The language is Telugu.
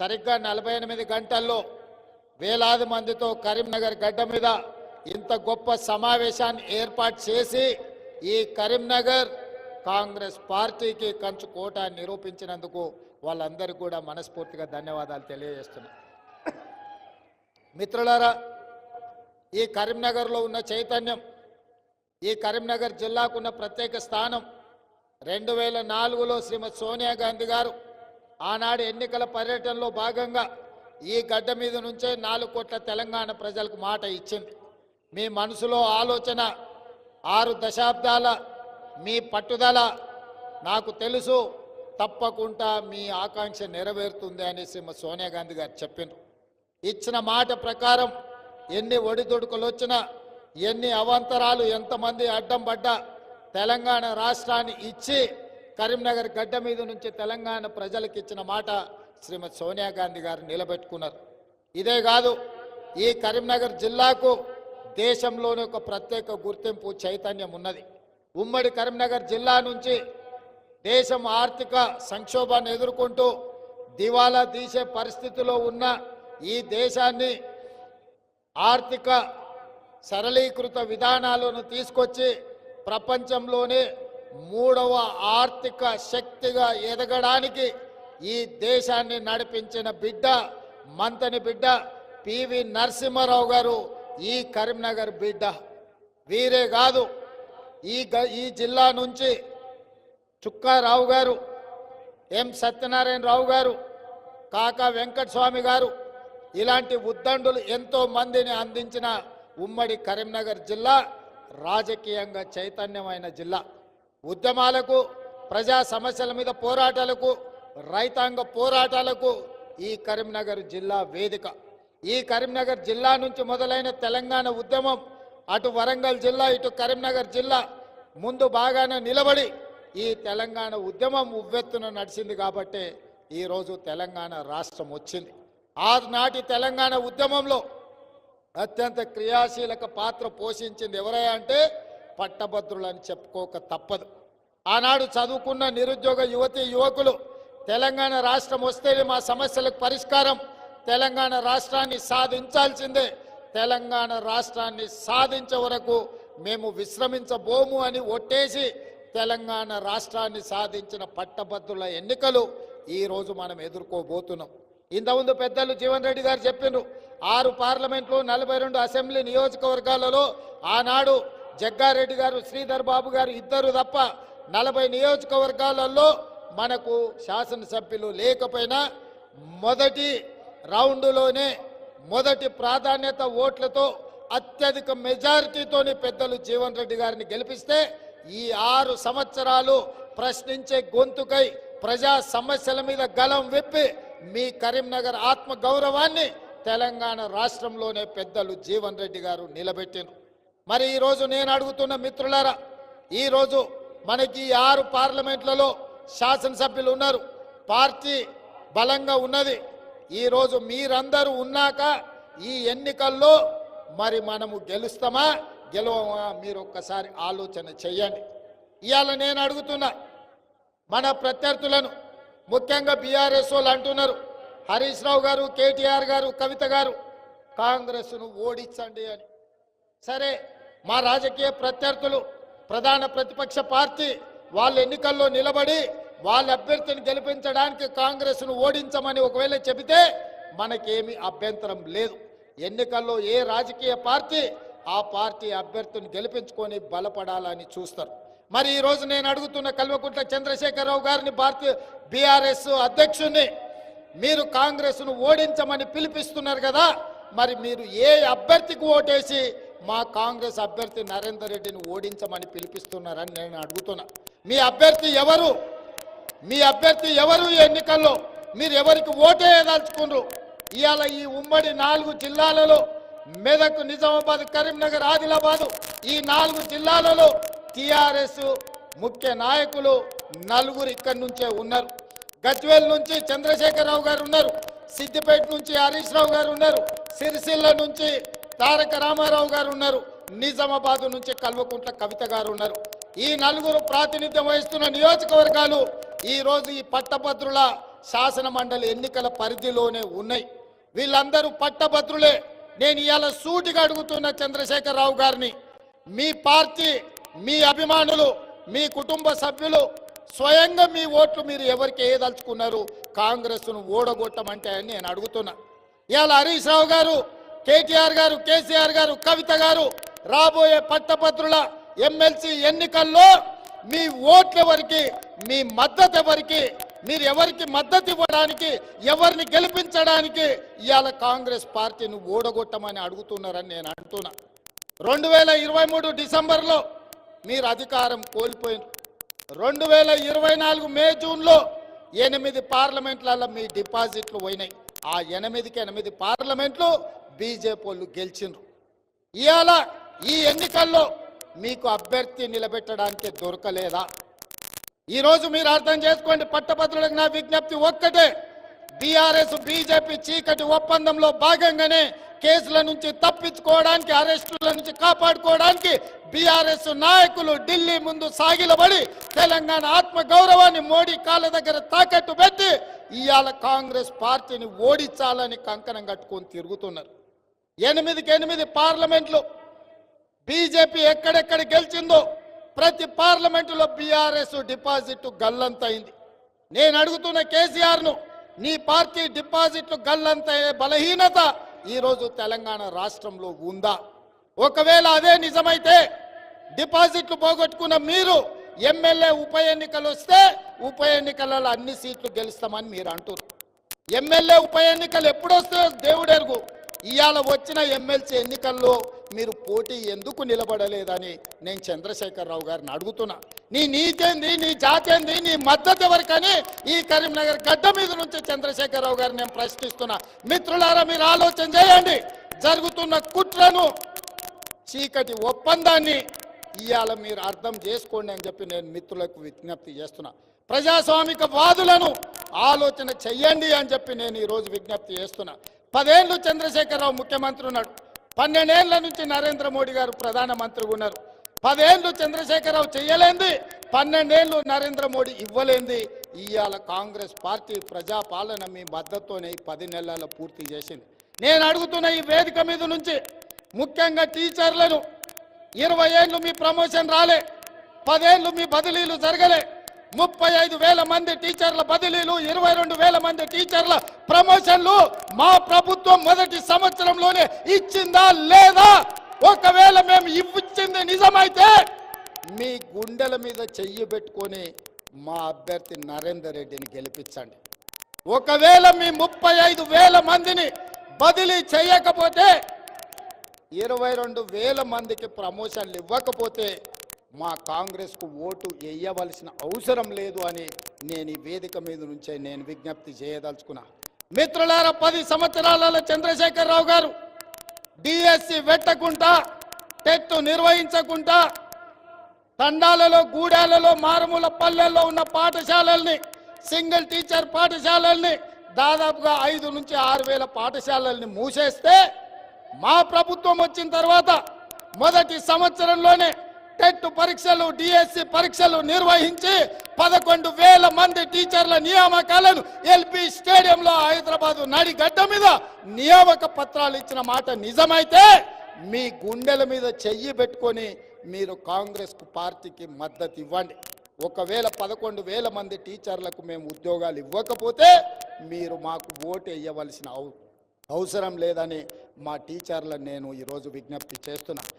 సరిగ్గా నలభై ఎనిమిది గంటల్లో వేలాది మందితో కరీంనగర్ గడ్డ మీద ఇంత గొప్ప సమావేశాన్ని ఏర్పాటు చేసి ఈ కరీంనగర్ కాంగ్రెస్ పార్టీకి కంచు కోట నిరూపించినందుకు వాళ్ళందరికీ కూడా మనస్ఫూర్తిగా ధన్యవాదాలు తెలియజేస్తున్నా. మిత్రులారా ఈ కరీంనగర్లో ఉన్న చైతన్యం ఈ కరీంనగర్ జిల్లాకున్న ప్రత్యేక స్థానం రెండు వేల నాలుగులో శ్రీమతి సోనియా గాంధీ గారు ఆనాడు ఎన్నికల పర్యటనలో భాగంగా ఈ గడ్డ మీద నుంచే నాలుగు కోట్ల తెలంగాణ ప్రజలకు మాట ఇచ్చింది. మీ మనసులో ఆలోచన ఆరు దశాబ్దాల మీ పట్టుదల నాకు తెలుసు. తప్పకుండా మీ ఆకాంక్ష నెరవేరుతుంది అనేసి మా సోనియా గాంధీ గారు చెప్పిండ్రు. ఇచ్చిన మాట ప్రకారం ఎన్ని ఒడిదుడుకులు వచ్చినా ఎన్ని అవాంతరాలు ఎంతమంది అడ్డం పడ్డా తెలంగాణ రాష్ట్రాన్ని ఇచ్చి కరీంనగర్ గడ్డ మీద నుంచి తెలంగాణ ప్రజలకు ఇచ్చిన మాట శ్రీమతి సోనియా గాంధీ గారు నిలబెట్టుకున్నారు. ఇదే కాదు ఈ కరీంనగర్ జిల్లాకు దేశంలోని ఒక ప్రత్యేక గుర్తింపు చైతన్యం ఉన్నది. ఉమ్మడి కరీంనగర్ జిల్లా నుంచి దేశం ఆర్థిక సంక్షోభాన్ని ఎదుర్కొంటూ దివాలా తీసే పరిస్థితిలో ఉన్న ఈ దేశాన్ని ఆర్థిక సరళీకృత విధానాలను తీసుకొచ్చి ప్రపంచంలోనే మూడవ ఆర్థిక శక్తిగా ఎదగడానికి ఈ దేశాన్ని నడిపించిన బిడ్డ మంతని బిడ్డ పివి నరసింహారావు గారు ఈ కరీంనగర్ బిడ్డ. వీరే కాదు ఈ గ- ఈ జిల్లా నుంచి చుక్కారావు గారు ఎం. సత్యనారాయణరావు గారు కాకా వెంకటస్వామి గారు ఇలాంటి ఉద్దండులు ఎంతో మందిని అందించిన ఉమ్మడి కరీంనగర్ జిల్లా రాజకీయంగా చైతన్యమైన జిల్లా. ఉద్యమాలకు ప్రజా సమస్యల మీద పోరాటాలకు రైతాంగ పోరాటాలకు ఈ కరీంనగర్ జిల్లా వేదిక. ఈ కరీంనగర్ జిల్లా నుంచి మొదలైన తెలంగాణ ఉద్యమం అటు వరంగల్ జిల్లా ఇటు కరీంనగర్ జిల్లా ముందు బాగానే నిలబడి ఈ తెలంగాణ ఉద్యమం ఉవ్వెత్తున నడిచింది కాబట్టే ఈరోజు తెలంగాణ రాష్ట్రం వచ్చింది. ఆనాటి తెలంగాణ ఉద్యమంలో అత్యంత క్రియాశీలక పాత్ర పోషించింది ఎవరై అంటే పట్టభద్రులని చెప్పుకోక తప్పదు. ఆనాడు చదువుకున్న నిరుద్యోగ యువతి యువకులు తెలంగాణ రాష్ట్రం వస్తేనే మా సమస్యలకు పరిష్కారం. తెలంగాణ రాష్ట్రాన్ని సాధించాల్సిందే. తెలంగాణ రాష్ట్రాన్ని సాధించే వరకు మేము విశ్రమించబోము అని ఒట్టేసి తెలంగాణ రాష్ట్రాన్ని సాధించిన పట్టభద్రుల ఎన్నికలు ఈరోజు మనం ఎదుర్కోబోతున్నాం. ఇంతకుముందు పెద్దలు జీవన్ రెడ్డి గారు చెప్పిండ్రు ఆరు పార్లమెంట్లు నలభై రెండు అసెంబ్లీ నియోజకవర్గాలలో ఆనాడు జగ్గారెడ్డి గారు శ్రీధర్ బాబు గారు ఇద్దరు తప్ప నలభై నియోజకవర్గాలలో మనకు శాసనసభ్యులు లేకపోయినా మొదటి రౌండ్లోనే మొదటి ప్రాధాన్యత ఓట్లతో అత్యధిక మెజారిటీతోని పెద్దలు జీవన్ రెడ్డి గారిని గెలిపిస్తే ఈ ఆరు సంవత్సరాలు ప్రశ్నించే గొంతుకై ప్రజా సమస్యల మీద గలం విప్పి మీ కరీంనగర్ ఆత్మ గౌరవాన్ని తెలంగాణ రాష్ట్రంలోనే పెద్దలు జీవన్ రెడ్డి గారు నిలబెట్టిను మరి ఈరోజు నేను అడుగుతున్న మిత్రులారా ఈరోజు మనకి ఈ ఆరు పార్లమెంట్లలో శాసనసభ్యులు ఉన్నారు. పార్టీ బలంగా ఉన్నది. ఈరోజు మీరందరూ ఉన్నాక ఈ ఎన్నికల్లో మరి మనము గెలుస్తామా గెలవమా మీరు ఒక్కసారి ఆలోచన చెయ్యండి ఇవాళ నేను అడుగుతున్నా మన ప్రత్యర్థులను ముఖ్యంగా బీఆర్ఎస్ వాళ్ళు అంటున్నారు హరీష్ రావు గారు కేటీఆర్ గారు కవిత గారు కాంగ్రెస్ను ఓడించండి అని. సరే మా రాజకీయ ప్రత్యర్థులు ప్రధాన ప్రతిపక్ష పార్టీ వాళ్ళ ఎన్నికల్లో నిలబడి వాళ్ళ అభ్యర్థిని గెలిపించడానికి కాంగ్రెస్ను ఓడించమని ఒకవేళ చెబితే మనకేమి అభ్యంతరం లేదు. ఎన్నికల్లో ఏ రాజకీయ పార్టీ ఆ పార్టీ అభ్యర్థిని గెలిపించుకొని బలపడాలని చూస్తారు. మరి ఈరోజు నేను అడుగుతున్న కల్వకుంట్ల చంద్రశేఖరరావు గారిని భారతీయ బీఆర్ఎస్ అధ్యక్షుడిని మీరు కాంగ్రెస్ను ఓడించమని పిలిపిస్తున్నారు కదా మరి మీరు ఏ అభ్యర్థికి ఓటేసి మా కాంగ్రెస్ అభ్యర్థి నరేందర్ రెడ్డిని ఓడించమని పిలిపిస్తున్నారని నేను అడుగుతున్నా. మీ అభ్యర్థి ఎవరు? మీ అభ్యర్థి ఎవరు ఈ ఎన్నికల్లో? మీరు ఎవరికి ఓటేయదలుచుకున్నారు ఇవాళ ఈ ఉమ్మడి నాలుగు జిల్లాలలో మెదక్ నిజామాబాద్ కరీంనగర్ ఆదిలాబాదు ఈ నాలుగు జిల్లాలలో టిఆర్ఎస్ ముఖ్య నాయకులు నలుగురు ఇక్కడి నుంచే ఉన్నారు. గజ్వేల్ నుంచి చంద్రశేఖరరావు గారు ఉన్నారు. సిద్దిపేట నుంచి హరీష్ రావు గారు ఉన్నారు. సిరిసిల్ల నుంచి తారక రామారావు గారు ఉన్నారు. నిజామాబాద్ నుంచి కల్వకుంట్ల కవిత గారు ఉన్నారు. ఈ నలుగురు ప్రాతినిధ్యం వహిస్తున్న నియోజకవర్గాలు ఈరోజు ఈ పట్టభద్రుల శాసన మండలి ఎన్నికల పరిధిలోనే ఉన్నాయి. వీళ్ళందరూ పట్టభద్రులే. నేను ఇవాళ సూటిగా అడుగుతున్న చంద్రశేఖరరావు గారిని మీ పార్టీ మీ అభిమానులు మీ కుటుంబ సభ్యులు స్వయంగా మీ ఓట్లు మీరు ఎవరికి ఏదలుచుకున్నారు కాంగ్రెస్ను ఓడగొట్టమంటే అని నేను అడుగుతున్నా. ఇవాళ హరీష్ రావు గారు కేటీఆర్ గారు కేసీఆర్ గారు కవిత గారు రాబోయే పట్టభద్రుల ఎమ్మెల్సీ ఎన్నికల్లో మీ ఓట్లెవరికి మీ మద్దతు ఎవరికి మీరు ఎవరికి మద్దతు ఇవ్వడానికి ఎవరిని గెలిపించడానికి ఇవాళ కాంగ్రెస్ పార్టీని ఓడగొట్టమని అడుగుతున్నారని నేను అంటున్నా. రెండు వేల ఇరవై మూడు డిసెంబర్లో మీరు అధికారం కోల్పోయిన రెండు వేల ఇరవై నాలుగు మే జూన్లో ఎనిమిది పార్లమెంట్లలో మీ డిపాజిట్లు పోయినాయి. ఆ ఎనిమిదికి ఎనిమిది పార్లమెంట్లు బీజేపీ వాళ్ళు గెలిచిండ్రు. ఇవాళ ఈ ఎన్నికల్లో మీకు అభ్యర్థి నిలబెట్టడానికి దొరకలేదా? ఈరోజు మీరు అర్థం చేసుకోండి పట్టభద్రులకు నా విజ్ఞప్తి ఒక్కటే. బీఆర్ఎస్ బీజేపీ చీకటి ఒప్పందంలో భాగంగానే కేసుల నుంచి తప్పించుకోవడానికి అరెస్టుల నుంచి కాపాడుకోవడానికి బీఆర్ఎస్ నాయకులు ఢిల్లీ ముందు సాగిలబడి తెలంగాణ ఆత్మ గౌరవాన్ని మోడీ కాళ్ళ దగ్గర తాకట్టు పెట్టి ఇవాళ కాంగ్రెస్ పార్టీని ఓడించాలని కంకణం కట్టుకొని తిరుగుతున్నారు. ఎనిమిదికి ఎనిమిది పార్లమెంట్లు. బీజేపీ ఎక్కడెక్కడ గెలిచిందో ప్రతి పార్లమెంటులో బీఆర్ఎస్ డిపాజిట్ గల్లంతైంది నేను అడుగుతున్న కేసీఆర్ను నీ పార్టీ డిపాజిట్లు గల్లంతయ్యే బలహీనత ఈరోజు తెలంగాణ రాష్ట్రంలో ఉందా? ఒకవేళ అదే నిజమైతే డిపాజిట్లు పోగొట్టుకున్న మీరు ఎమ్మెల్యే ఉప ఎన్నికలు వస్తే ఉప ఎన్నికలలో అన్ని సీట్లు గెలుస్తామని మీరు అంటున్నారు. ఎమ్మెల్యే ఉప ఎన్నికలు ఎప్పుడు వస్తాయో ఇవాళ వచ్చిన ఎమ్మెల్సీ ఎన్నికల్లో మీరు పోటీ ఎందుకు నిలబడలేదని నేను చంద్రశేఖరరావు గారిని అడుగుతున్నా. నీ నీతేంది నీ జాతేంది నీ మద్దతు ఎవరికని ఈ కరీంనగర్ గడ్డ మీద నుంచి చంద్రశేఖరరావు గారిని నేను ప్రశ్నిస్తున్నా. మిత్రులారా మీరు ఆలోచన చేయండి. జరుగుతున్న కుట్రను చీకటి ఒప్పందాన్ని ఇవాళ మీరు అర్థం చేసుకోండి అని చెప్పి నేను మిత్రులకు విజ్ఞప్తి చేస్తున్నా. ప్రజాస్వామిక వాదులను ఆలోచన చెయ్యండి అని చెప్పి నేను ఈరోజు విజ్ఞప్తి చేస్తున్నా. పదేళ్ళు చంద్రశేఖరరావు ముఖ్యమంత్రి ఉన్నాడు. పన్నెండేళ్ళ నుంచి నరేంద్ర మోడీ గారు ప్రధానమంత్రిగా ఉన్నారు. పదేళ్ళు చంద్రశేఖరరావు చేయలేంది పన్నెండేళ్ళు నరేంద్ర మోడీ ఇవ్వలేంది. ఇవాళ కాంగ్రెస్ పార్టీ ప్రజాపాలన మీ మద్దతునే పది నెలల పూర్తి చేసింది. నేను అడుగుతున్న ఈ వేదిక మీద నుంచి ముఖ్యంగా టీచర్లను ఇరవై ఏళ్ళు మీ ప్రమోషన్ రాలే పదేళ్ళు మీ బదిలీలు జరగలే. ముప్పై ఐదు వేల మంది టీచర్ల బదిలీలు ఇరవై రెండు వేల మంది టీచర్ల ప్రమోషన్లు మా ప్రభుత్వం మొదటి సంవత్సరంలోనే ఇచ్చిందా లేదా? ఒకవేళ మేము ఇవ్వచ్చింది నిజమైతే మీ గుండెల మీద చెయ్యి పెట్టుకొని మా అభ్యర్థి నరేందర్ రెడ్డిని గెలిపించండి. ఒకవేళ మీ ముప్పై ఐదు వేల మందిని బదిలీ చేయకపోతే ఇరవై రెండు వేల మందికి ప్రమోషన్లు ఇవ్వకపోతే మా కాంగ్రెస్కు ఓటు వేయవలసిన అవసరం లేదు అని నేను ఈ వేదిక మీద నుంచే నేను విజ్ఞప్తి చేయదలుచుకున్నా. మిత్రులారా పది సంవత్సరాలలో చంద్రశేఖరరావు గారు డిఎస్సి పెట్టకుండా టెట్ నిర్వహించకుండా తండాలలో గూడాలలో మారుమూల పల్లెల్లో ఉన్న పాఠశాలల్ని సింగిల్ టీచర్ పాఠశాలల్ని దాదాపుగా ఐదు నుంచి ఆరు వేల పాఠశాలల్ని మూసేస్తే మా ప్రభుత్వం వచ్చిన తర్వాత మొదటి సంవత్సరంలోనే టెట్ పరీక్షలు డిఎస్సి పరీక్షలు నిర్వహించి పదకొండు వేల మంది టీచర్ల నియామకాలను ఎల్పి స్టేడియంలో హైదరాబాద్ నడిగడ్డ మీద నియామక పత్రాలు ఇచ్చిన మాట నిజమైతే మీ గుండెల మీద చెయ్యి పెట్టుకొని మీరు కాంగ్రెస్ పార్టీకి మద్దతు ఇవ్వండి. ఒకవేళ పదకొండు వేల మంది టీచర్లకు మేము ఉద్యోగాలు ఇవ్వకపోతే మీరు మాకు ఓటు వేయవలసిన అవసరం లేదని మా టీచర్లను నేను ఈరోజు విజ్ఞప్తి చేస్తున్నాను